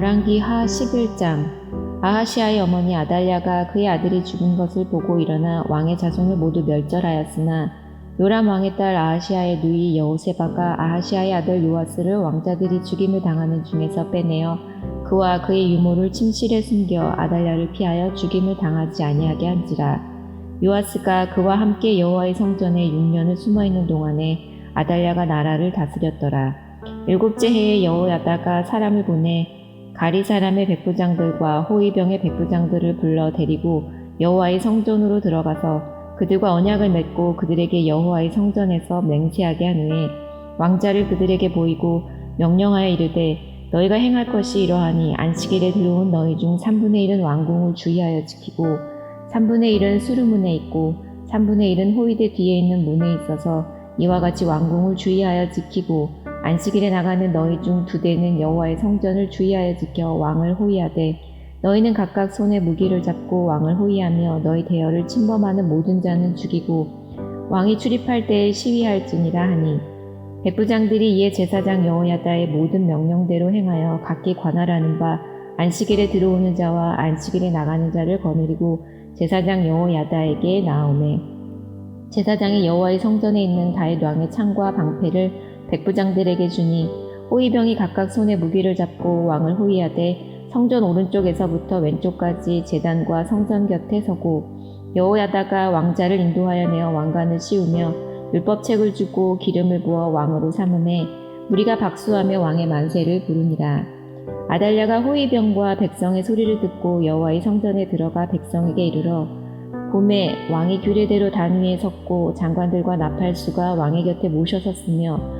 열왕기 하 11장. 아하시아의 어머니 아달랴가 그의 아들이 죽은 것을 보고 일어나 왕의 자손을 모두 멸절하였으나 요람 왕의 딸 아하시아의 누이 여호세바가 아하시아의 아들 요아스를 왕자들이 죽임을 당하는 중에서 빼내어 그와 그의 유모를 침실에 숨겨 아달랴를 피하여 죽임을 당하지 아니하게 한지라. 요아스가 그와 함께 여호와의 성전에 6년을 숨어 있는 동안에 아달랴가 나라를 다스렸더라. 일곱째 해에 여호야다가 사람을 보내 가리 사람의 백부장들과 호위병의 백부장들을 불러 데리고 여호와의 성전으로 들어가서 그들과 언약을 맺고 그들에게 여호와의 성전에서 맹세하게 한 후에 왕자를 그들에게 보이고 명령하여 이르되 너희가 행할 것이 이러하니 안식일에 들어온 너희 중 3분의 1은 왕궁을 주의하여 지키고 3분의 1은 수르문에 있고 3분의 1은 호위대 뒤에 있는 문에 있어서 이와 같이 왕궁을 주의하여 지키고 안식일에 나가는 너희 중 두 대는 여호와의 성전을 주의하여 지켜 왕을 호위하되 너희는 각각 손에 무기를 잡고 왕을 호위하며 너희 대열을 침범하는 모든 자는 죽이고 왕이 출입할 때에 시위할지니라 하니 백부장들이 이에 제사장 여호야다의 모든 명령대로 행하여 각기 관할하는 바 안식일에 들어오는 자와 안식일에 나가는 자를 거느리고 제사장 여호야다에게 나오매. 제사장이 여호와의 성전에 있는 다윗 왕의 창과 방패를 백부장들에게 주니 호위병이 각각 손에 무기를 잡고 왕을 호위하되 성전 오른쪽에서부터 왼쪽까지 제단과 성전 곁에 서고 여호야다가 왕자를 인도하여 내어 왕관을 씌우며 율법책을 주고 기름을 부어 왕으로 삼음에 우리가 박수하며 왕의 만세를 부르니라. 아달랴가 호위병과 백성의 소리를 듣고 여호와의 성전에 들어가 백성에게 이르러 봄에 왕이 규례대로 단 위에 섰고 장관들과 나팔수가 왕의 곁에 모셔섰으며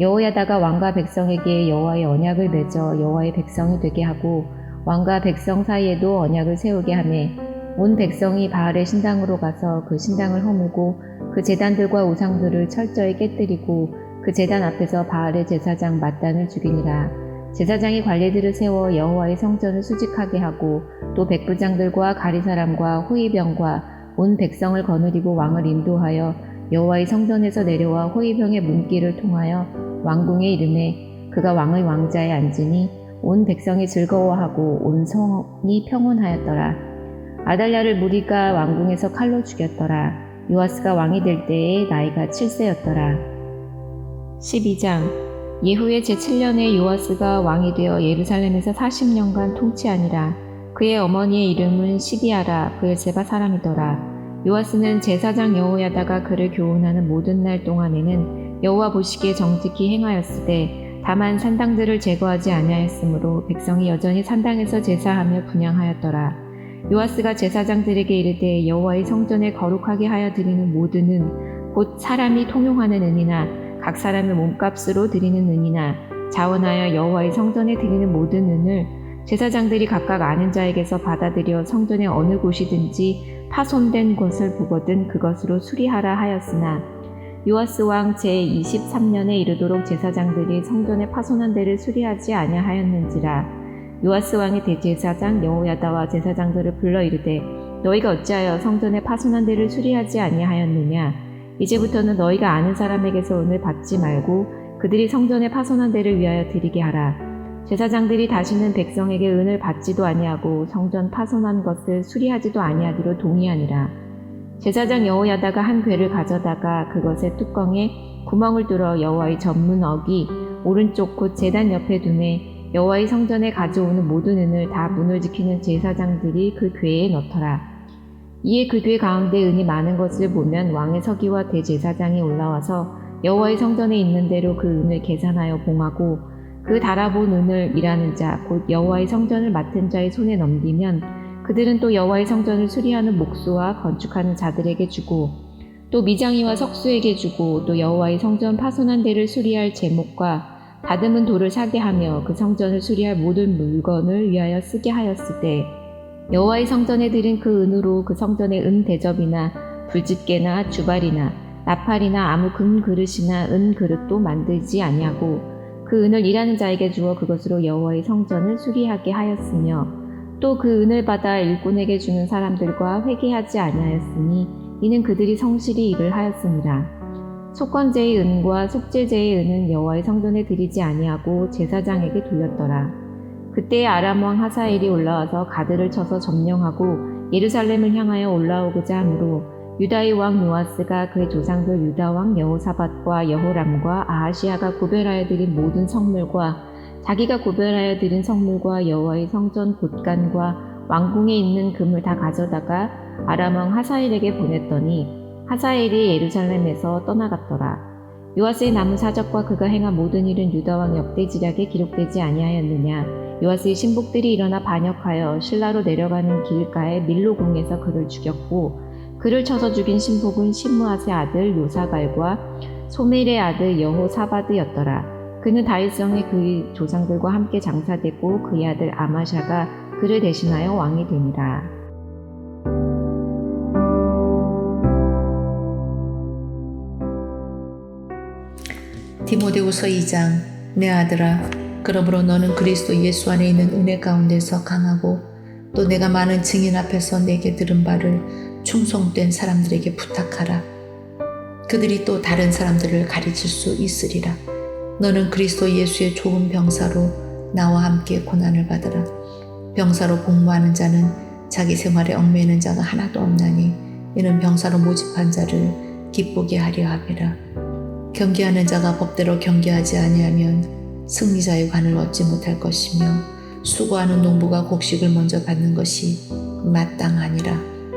여호야다가 왕과 백성에게 여호와의 언약을 맺어 여호와의 백성이 되게 하고 왕과 백성 사이에도 언약을 세우게 하매 온 백성이 바알의 신당으로 가서 그 신당을 허물고 그 제단들과 우상들을 철저히 깨뜨리고 그 제단 앞에서 바알의 제사장 mat단을 죽이니라. 제사장이 관리들을 세워 여호와의 성전을 수직하게 하고 또 백부장들과 가리 사람과 호위병과 온 백성을 거느리고 왕을 인도하여 여호와의 성전에서 내려와 호위병의 문길을 통하여 왕궁에 이름에 그가 왕의 왕자에 앉으니 온 백성이 즐거워하고 온 성이 평온하였더라. 아달랴를 무리가 왕궁에서 칼로 죽였더라. 요아스가 왕이 될 때에 나이가 7세였더라. 12장 예후의 제7년에 요아스가 왕이 되어 예루살렘에서 40년간 통치하니라. 그의 어머니의 이름은 시비아라 브엘세바 사람이더라. 요아스는 제사장 여호야다가 그를 교훈하는 모든 날 동안에는 여호와 보시기에 정직히 행하였으되 다만 산당들을 제거하지 아니하였으므로 백성이 여전히 산당에서 제사하며 분양하였더라. 요아스가 제사장들에게 이르되 여호와의 성전에 거룩하게 하여 드리는 모든 은 곧 사람이 통용하는 은이나 각 사람의 몸값으로 드리는 은이나 자원하여 여호와의 성전에 드리는 모든 은을 제사장들이 각각 아는 자에게서 받아들여 성전의 어느 곳이든지 파손된 것을 보거든 그것으로 수리하라 하였으나 요아스 왕 제23년에 이르도록 제사장들이 성전의 파손한 데를 수리하지 아니하였는지라 요아스 왕의 대제사장 여호야다와 제사장들을 불러 이르되 너희가 어찌하여 성전의 파손한 데를 수리하지 아니하였느냐? 이제부터는 너희가 아는 사람에게서 은을 받지 말고 그들이 성전의 파손한 데를 위하여 드리게 하라 제사장들이 다시는 백성에게 은을 받지도 아니하고 성전 파손한 것을 수리하지도 아니하기로 동의하니라 제사장 여호야다가 한 괴를 가져다가 그것의 뚜껑에 구멍을 뚫어 여호와의 전문 어기 오른쪽 곧 제단 옆에 두매 여호와의 성전에 가져오는 모든 은을 다 문을 지키는 제사장들이 그 괴에 넣더라. 이에 그 괴 가운데 은이 많은 것을 보면 왕의 서기와 대제사장이 올라와서 여호와의 성전에 있는 대로 그 은을 계산하여 봉하고 그 달아본 은을 일하는 자 곧 여호와의 성전을 맡은 자의 손에 넘기면 그들은 또 여호와의 성전을 수리하는 목수와 건축하는 자들에게 주고 또 미장이와 석수에게 주고 또 여호와의 성전 파손한 데를 수리할 제목과 다듬은 돌을 사게 하며 그 성전을 수리할 모든 물건을 위하여 쓰게 하였을 때 여호와의 성전에 드린 그 은으로 그 성전의 은 대접이나 불집게나 주발이나 나팔이나 아무 금 그릇이나 은 그릇도 만들지 아니하고 그 은을 일하는 자에게 주어 그것으로 여호와의 성전을 수리하게 하였으며 또 그 은을 받아 일꾼에게 주는 사람들과 회개하지 아니하였으니 이는 그들이 성실히 일을 하였습니다. 속건제의 은과 속죄제의 은은 여호와의 성전에 드리지 아니하고 제사장에게 돌렸더라. 그때 아람 왕 하사엘이 올라와서 가드를 쳐서 점령하고 예루살렘을 향하여 올라오고자 하므로 유다의 왕 요아스가 그의 조상들 유다 왕 여호사밧과 여호람과 아하시아가 구별하여 드린 모든 성물과 자기가 구별하여 드린 성물과 여호와의 성전 곳간과 왕궁에 있는 금을 다 가져다가 아람 왕 하사엘에게 보냈더니 하사엘이 예루살렘에서 떠나갔더라. 요아스의 남은 사적과 그가 행한 모든 일은 유다 왕 역대지략에 기록되지 아니하였느냐. 요아스의 신복들이 일어나 반역하여 신라로 내려가는 길가에 밀로궁에서 그를 죽였고 그를 쳐서 죽인 신복은 신무아스의 아들 요사갈과 소멜의 아들 여호사바드였더라. 그는 다윗성에 그의 조상들과 함께 장사되고 그의 아들 아마샤가 그를 대신하여 왕이 되니라. 디모데후서 2장 내 아들아 그러므로 너는 그리스도 예수 안에 있는 은혜 가운데서 강하고 또 내가 많은 증인 앞에서 내게 들은 바를 충성된 사람들에게 부탁하라. 그들이 또 다른 사람들을 가르칠 수 있으리라. 너는 그리스도 예수의 좋은 병사로 나와 함께 고난을 받으라. 병사로 복무하는 자는 자기 생활에 얽매이는 자가 하나도 없나니 이는 병사로 모집한 자를 기쁘게 하려 함이라. 경계하는 자가 법대로 경계하지 아니하면 승리자의 관을 얻지 못할 것이며 수고하는 농부가 곡식을 먼저 받는 것이 마땅하니라.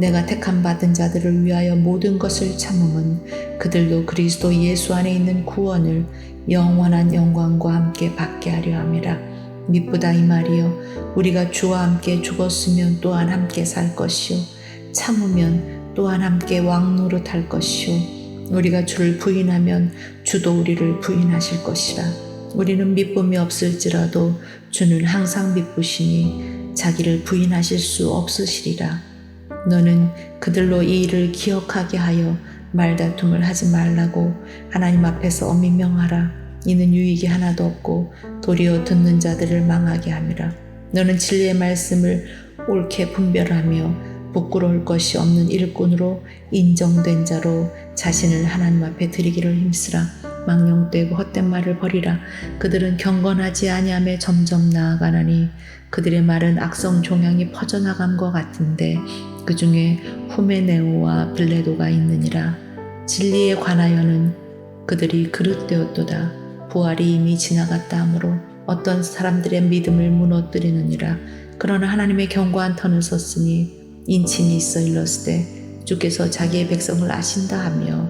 내가 택함 받은 자들을 위하여 모든 것을 참음은 그들도 그리스도 예수 안에 있는 구원을 영원한 영광과 함께 받게 하려 함이라. 미쁘다 이 말이요 우리가 주와 함께 죽었으면 또한 함께 살 것이요 참으면 또한 함께 왕노릇 할 것이요 우리가 주를 부인하면 주도 우리를 부인하실 것이라. 우리는 미쁨이 없을지라도 주는 항상 미쁘시니 자기를 부인하실 수 없으시리라. 너는 그들로 이 일을 기억하게 하여 말다툼을 하지 말라고 하나님 앞에서 엄히 명하라. 이는 유익이 하나도 없고 도리어 듣는 자들을 망하게 함이라. 너는 진리의 말씀을 옳게 분별하며 부끄러울 것이 없는 일꾼으로 인정된 자로 자신을 하나님 앞에 드리기를 힘쓰라. 망령되고 헛된 말을 버리라. 그들은 경건하지 아니함에 점점 나아가나니 그들의 말은 악성 종양이 퍼져나감과 같은데 그 중에 후메네오와 블레도가 있느니라. 진리에 관하여는 그들이 그릇되었도다. 부활이 이미 지나갔다 하므로 어떤 사람들의 믿음을 무너뜨리느니라. 그러나 하나님의 견고한 턴을 섰으니 인친이 있어 일렀을 주께서 자기의 백성을 아신다 하며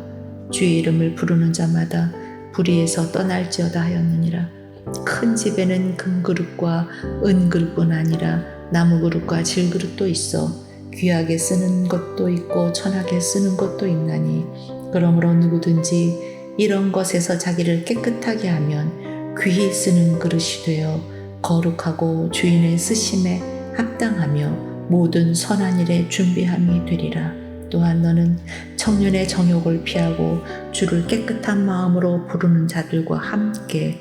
주의 이름을 부르는 자마다 불의에서 떠날지어다 하였느니라. 큰 집에는 금그릇과 은그릇뿐 아니라 나무그릇과 질그릇도 있어 귀하게 쓰는 것도 있고 천하게 쓰는 것도 있나니 그러므로 누구든지 이런 것에서 자기를 깨끗하게 하면 귀히 쓰는 그릇이 되어 거룩하고 주인의 쓰심에 합당하며 모든 선한 일에 준비함이 되리라. 또한 너는 청년의 정욕을 피하고 주를 깨끗한 마음으로 부르는 자들과 함께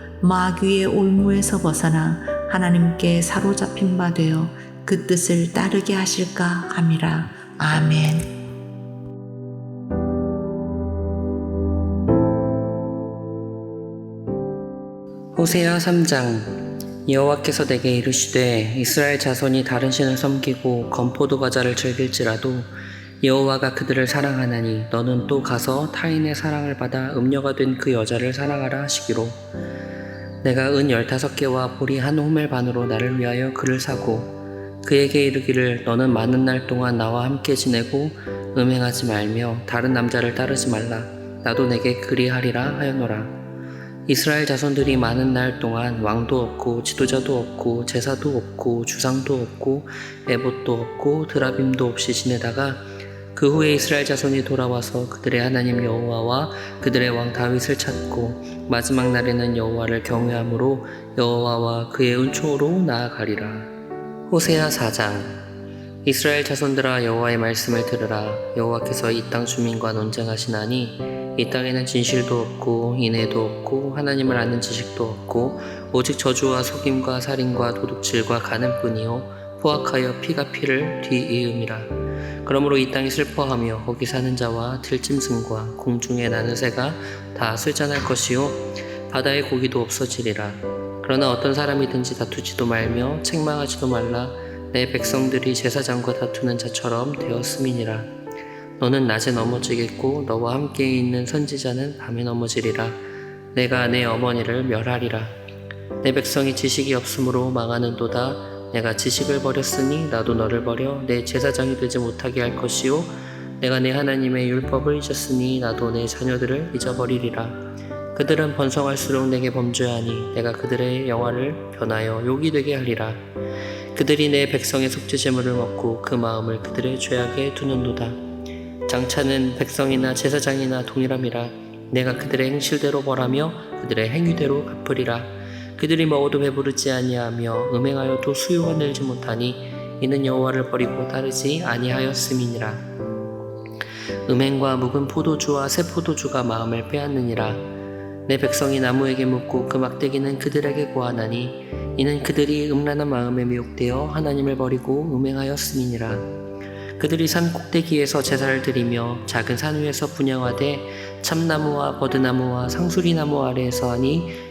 마귀의 올무에서 벗어나 하나님께 사로잡힌 바 되어 그 뜻을 따르게 하실까 함이라. 아멘. 호세아 3장 여호와께서 내게 이르시되 이스라엘 자손이 다른 신을 섬기고 건포도 과자를 즐길지라도 여호와가 그들을 사랑하나니 너는 또 가서 타인의 사랑을 받아 음녀가 된 그 여자를 사랑하라 하시기로 내가 은 열다섯 개와 보리 한 호멜 반으로 나를 위하여 그를 사고 그에게 이르기를 너는 많은 날 동안 나와 함께 지내고 음행하지 말며 다른 남자를 따르지 말라. 나도 내게 그리하리라 하였노라. 이스라엘 자손들이 많은 날 동안 왕도 없고 지도자도 없고 제사도 없고 주상도 없고 에봇도 없고 드라빔도 없이 지내다가 그 후에 이스라엘 자손이 돌아와서 그들의 하나님 여호와와 그들의 왕 다윗을 찾고 마지막 날에는 여호와를 경외함으로 여호와와 그의 은총으로 나아가리라. 호세아 4장. 이스라엘 자손들아 여호와의 말씀을 들으라. 여호와께서 이 땅 주민과 논쟁하시나니 이 땅에는 진실도 없고 인애도 없고 하나님을 아는 지식도 없고 오직 저주와 속임과 살인과 도둑질과 가는뿐이요 포악하여 피가 피를 뒤이음이라 그러므로 이 땅이 슬퍼하며 거기 사는 자와 들짐승과 공중에 나는 새가 다 쇠잔할 것이요 바다의 고기도 없어지리라. 그러나 어떤 사람이든지 다투지도 말며 책망하지도 말라. 내 백성들이 제사장과 다투는 자처럼 되었음이니라. 너는 낮에 넘어지겠고 너와 함께 있는 선지자는 밤에 넘어지리라. 내가 내 어머니를 멸하리라. 내 백성이 지식이 없으므로 망하는도다 내가 지식을 버렸으니 나도 너를 버려. 내 제사장이 되지 못하게 할 것이요. 내가 내 하나님의 율법을 잊었으니 나도 내 자녀들을 잊어버리리라. 그들은 번성할수록 내게 범죄하니 내가 그들의 영화를 변하여 욕이 되게 하리라. 그들이 내 백성의 속죄 제물을 먹고 그 마음을 그들의 죄악에 두는도다. 장차는 백성이나 제사장이나 동일함이라. 내가 그들의 행실대로 벌하며 그들의 행위대로 갚으리라 그들이 먹어도 배부르지 아니하며 음행하여도 수요가 늘지 못하니 이는 여호와를 버리고 따르지 아니하였음이니라. 음행과 묵은 포도주와 새 포도주가 마음을 빼앗느니라. 내 백성이 나무에게 묻고 그 막대기는 그들에게 고하나니 이는 그들이 음란한 마음에 미혹되어 하나님을 버리고 음행하였음이니라. 그들이 산 꼭대기에서 제사를 드리며 작은 산 위에서 분양하되 참나무와 버드나무와 상수리나무 아래에서 하니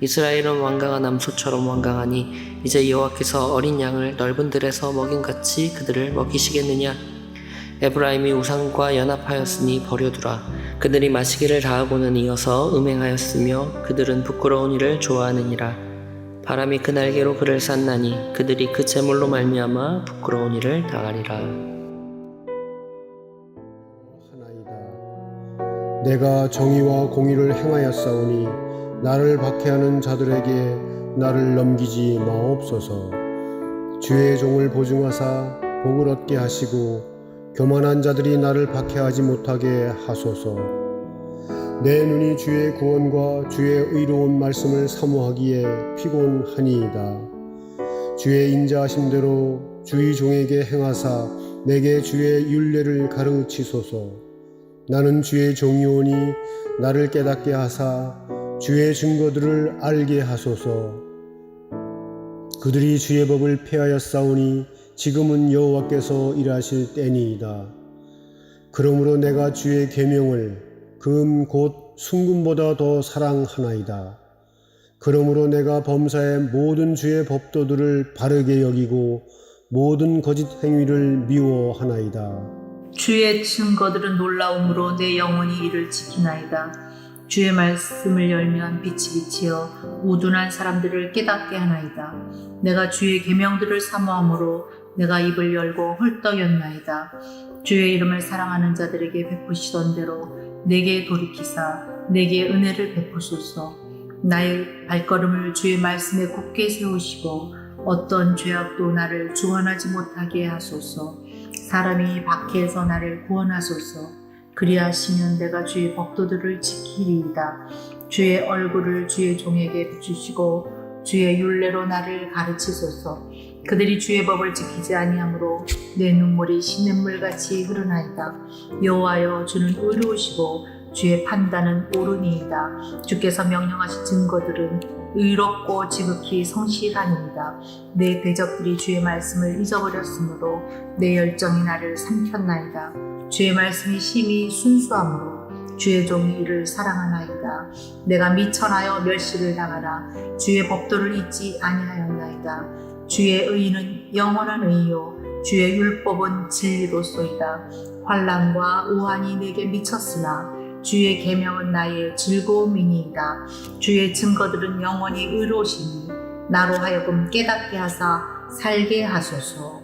이스라엘은 완강한 암소처럼 완강하니 이제 여호와께서 어린 양을 넓은 들에서 먹임같이 그들을 먹이시겠느냐 에브라임이 우상과 연합하였으니 버려두라 그들이 마시기를 다하고는 이어서 음행하였으며 그들은 부끄러운 일을 좋아하느니라 바람이 그 날개로 그를 쌌나니 그들이 그 재물로 말미암아 부끄러운 일을 당하리라. 하나이다. 내가 정의와 공의를 행하였사오니 나를 박해하는 자들에게 나를 넘기지 마옵소서. 주의 종을 보증하사 복을 얻게 하시고 교만한 자들이 나를 박해하지 못하게 하소서. 내 눈이 주의 구원과 주의 의로운 말씀을 사모하기에 피곤하니이다. 주의 인자하심대로 주의 종에게 행하사 내게 주의 윤례를 가르치소서. 나는 주의 종이오니 나를 깨닫게 하사 주의 증거들을 알게 하소서. 그들이 주의 법을 폐하였사오니 지금은 여호와께서 일하실 때니이다. 그러므로 내가 주의 계명을 금 곧 순금보다 더 사랑하나이다. 그러므로 내가 범사의 모든 주의 법도들을 바르게 여기고 모든 거짓 행위를 미워하나이다. 주의 증거들은 놀라움으로 내 영혼이 이를 지키나이다. 주의 말씀을 열면 빛이 비치어 우둔한 사람들을 깨닫게 하나이다. 내가 주의 계명들을 사모함으로 내가 입을 열고 헐떡였나이다. 주의 이름을 사랑하는 자들에게 베푸시던 대로 내게 돌이키사 내게 은혜를 베푸소서. 나의 발걸음을 주의 말씀에 굳게 세우시고 어떤 죄악도 나를 주관하지 못하게 하소서. 사람이 박해에서 나를 구원하소서. 그리하시면 내가 주의 법도들을 지키리이다. 주의 얼굴을 주의 종에게 비추시고 주의 율례로 나를 가르치소서. 그들이 주의 법을 지키지 아니하므로 내 눈물이 시냇물 같이 흐르나이다. 여호와여 주는 의로우시고 주의 판단은 옳으니이다. 주께서 명령하신 증거들은 의롭고 지극히 성실하니이다. 내 대적들이 주의 말씀을 잊어버렸으므로 내 열정이 나를 삼켰나이다. 주의 말씀이 심히 순수함으로 주의 종이 이를 사랑하나이다. 내가 미천하여 멸시를 당하라. 주의 법도를 잊지 아니하였나이다. 주의 의는 영원한 의요. 주의 율법은 진리로소이다. 환란과 우환이 내게 미쳤으나 주의 계명은 나의 즐거움이니이다. 주의 증거들은 영원히 의로우시니 나로 하여금 깨닫게 하사 살게 하소서.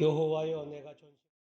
여호와여 내